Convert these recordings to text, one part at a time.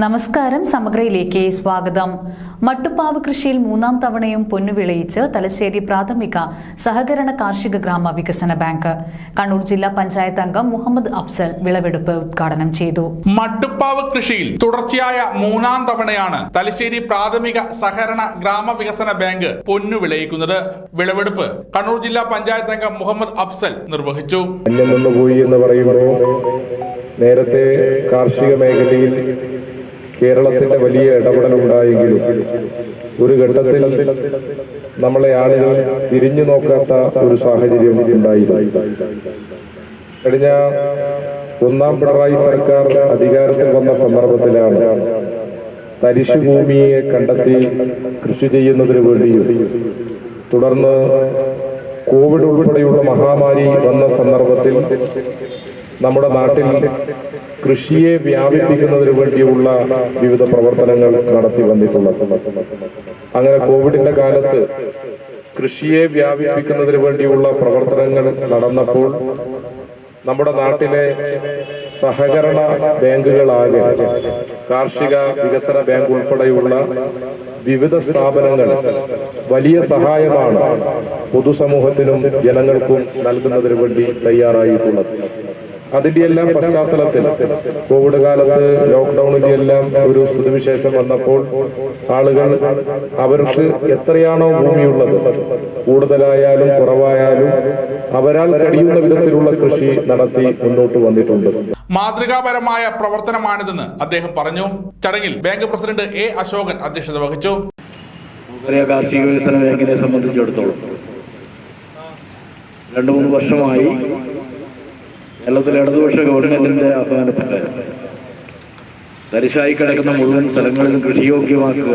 നമസ്കാരം സമഗ്രയിലേക്ക് സ്വാഗതം. മട്ടുപ്പാവ് കൃഷിയിൽ മൂന്നാം തവണയും പൊന്നുവിളയിച്ച് തലശ്ശേരി പ്രാഥമിക സഹകരണ കാർഷിക ഗ്രാമ വികസന ബാങ്ക്. കണ്ണൂർ ജില്ലാ പഞ്ചായത്ത് അംഗം മുഹമ്മദ് അഫ്സൽ വിളവെടുപ്പ് ഉദ്ഘാടനം ചെയ്തു. മട്ടുപ്പാവ് കൃഷിയിൽ തുടർച്ചയായ മൂന്നാം തവണയാണ് തലശ്ശേരി പ്രാഥമിക സഹകരണ ഗ്രാമ വികസന ബാങ്ക് പൊന്നുവിളയിക്കുന്നത് വിളവെടുപ്പ് കണ്ണൂർ ജില്ലാ പഞ്ചായത്ത് അംഗം മുഹമ്മദ് അഫ്സൽ നിർവഹിച്ചു. നേരത്തെ കാർഷിക മേഖലയിൽ കേരളത്തിന്റെ വലിയ ഇടപെടൽ ഉണ്ടായെങ്കിലും ഒരു ഘട്ടത്തിൽ നമ്മളെ ആളുകൾ തിരിഞ്ഞു നോക്കാത്ത ഒരു സാഹചര്യം ഉണ്ടായിരുന്നു. കഴിഞ്ഞ ഒന്നാം പിണറായി സർക്കാർ അധികാരത്തിൽ വന്ന സന്ദർഭത്തിലാണ് തരിശു ഭൂമിയെ കണ്ടെത്തി കൃഷി ചെയ്യുന്നതിന് വേണ്ടിയും തുടർന്ന് കോവിഡ് ഉൾപ്പെടെയുള്ള മഹാമാരി വന്ന സന്ദർഭത്തിൽ നമ്മുടെ നാട്ടിൽ കൃഷിയെ വ്യാപിപ്പിക്കുന്നതിന് വേണ്ടിയുള്ള വിവിധ പ്രവർത്തനങ്ങൾ നടത്തി വന്നിട്ടുള്ളത് അങ്ങനെ കോവിഡിന്റെ കാലത്ത് കൃഷിയെ വ്യാപിപ്പിക്കുന്നതിന് വേണ്ടിയുള്ള പ്രവർത്തനങ്ങൾ നടന്നപ്പോൾ നമ്മുടെ നാട്ടിലെ സഹകരണ ബാങ്കുകളാകെ കാർഷിക വികസന ബാങ്ക് ഉൾപ്പെടെയുള്ള വിവിധ സ്ഥാപനങ്ങൾ വലിയ സഹായമാണ് പൊതുസമൂഹത്തിനും ജനങ്ങൾക്കും നൽകുന്നതിന് വേണ്ടി തയ്യാറായിട്ടുള്ളത്. അതിന്റെ എല്ലാം പശ്ചാത്തലത്തിൽ. കോവിഡ് കാലത്ത് ലോക്ക്ഡൌണിന്റെ എല്ലാം ഒരു സ്ഥിതിവിശേഷം വന്നപ്പോൾ ആളുകൾ അവർക്ക് എത്രയാണോ ഭൂമിയുള്ളത് കൂടുതലായാലും കുറവായാലും അവരാൽ കഴിയുന്ന വിധത്തിലുള്ള കൃഷി നടത്തി മുന്നോട്ട് വന്നിട്ടുണ്ട്. മാതൃകാപരമായ പ്രവർത്തനമാണിതെന്ന് അദ്ദേഹം പറഞ്ഞു. ചടങ്ങിൽ ബാങ്ക് പ്രസിഡന്റ് എ അശോകൻ അധ്യക്ഷത വഹിച്ചു. കാർഷിക വികസന ബാങ്കിനെ സംബന്ധിച്ചിടത്തോളം രണ്ടു മൂന്ന് വർഷമായി കേരളത്തിലെ ഇടതുപക്ഷ ഗവൺമെന്റിന്റെ ആഹ്വാനപ്രകാരം തരിശായി കിടക്കുന്ന മുഴുവൻ സ്ഥലങ്ങളിലും കൃഷിയോഗ്യമാക്കുക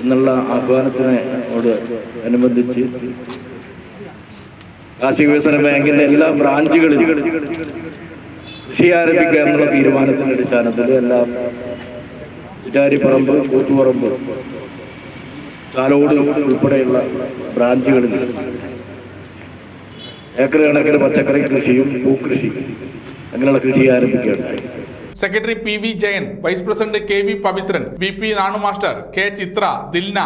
എന്നുള്ള ആഹ്വാനത്തിനോട് അനുബന്ധിച്ച് കാർഷിക വികസന ബാങ്കിന്റെ എല്ലാ ബ്രാഞ്ചുകളിലും കൃഷി ആരംഭിക്കുക എന്നുള്ള തീരുമാനത്തിന്റെ അടിസ്ഥാനത്തിൽ എല്ലാം ചിറ്റാരിപ്പറമ്പ് കൂത്തുപറമ്പ് ചാലോട് ഉൾപ്പെടെയുള്ള ബ്രാഞ്ചുകളിൽ ഏക്കർ കണക്കിന് പച്ചക്കറി കൃഷിയും പൂക്കൃഷി അങ്ങനെയുള്ള കൃഷി ആരംഭിക്കുകയുണ്ടായി. Secretary P V Jayan vice president K V Pavithran V P Nanu master K Chithra Dilna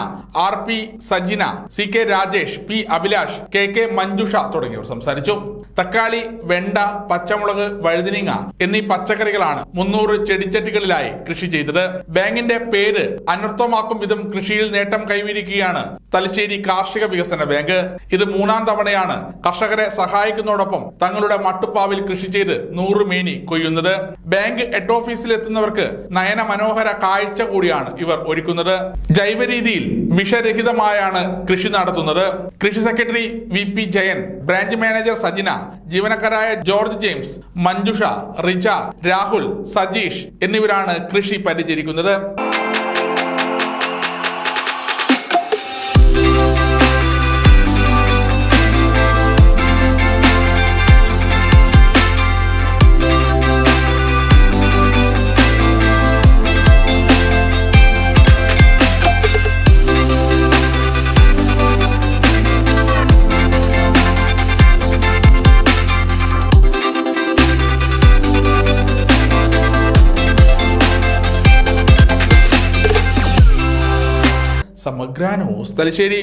R P Sajina C K Rajesh P Abhilash K K Manjusha തുടങ്ങിയവർ സംസാരിച്ചു. തക്കാളി വെണ്ട പച്ചമുളക് വഴുതിനിങ്ങ എന്നീ പച്ചക്കറികളാണ് മുന്നൂറ് ചെടിച്ചട്ടികളിലായി കൃഷി ചെയ്തത്. ബാങ്കിന്റെ പേര് അനർത്ഥമാക്കും വിധം കൃഷിയിൽ നേട്ടം കൈവരിക്കുകയാണ് തലശ്ശേരി കാർഷിക വികസന ബാങ്ക്. ഇത് മൂന്നാം തവണയാണ് കർഷകരെ സഹായിക്കുന്നതോടൊപ്പം തങ്ങളുടെ മട്ടുപ്പാവിൽ കൃഷി ചെയ്ത് നൂറ് മേനി കൊയ്യുന്നത്. ബാങ്ക് ഹെഡ് ഓഫീസിൽ എത്തുന്നവർക്ക് നയന മനോഹര കാഴ്ച കൂടിയാണ് ഇവർ ഒരുക്കുന്നത്. ജൈവ രീതിയിൽ വിഷരഹിതമായാണ് കൃഷി നടത്തുന്നത്. കൃഷി secretary V P Jayan branch manager Sajina ജീവനക്കാരായ George James Manjusha Rija Rahul Sajeesh എന്നിവരാണ് കൃഷി പരിചരിക്കുന്നത്. സമഗ്ര ന്യൂസ് തലശ്ശേരി.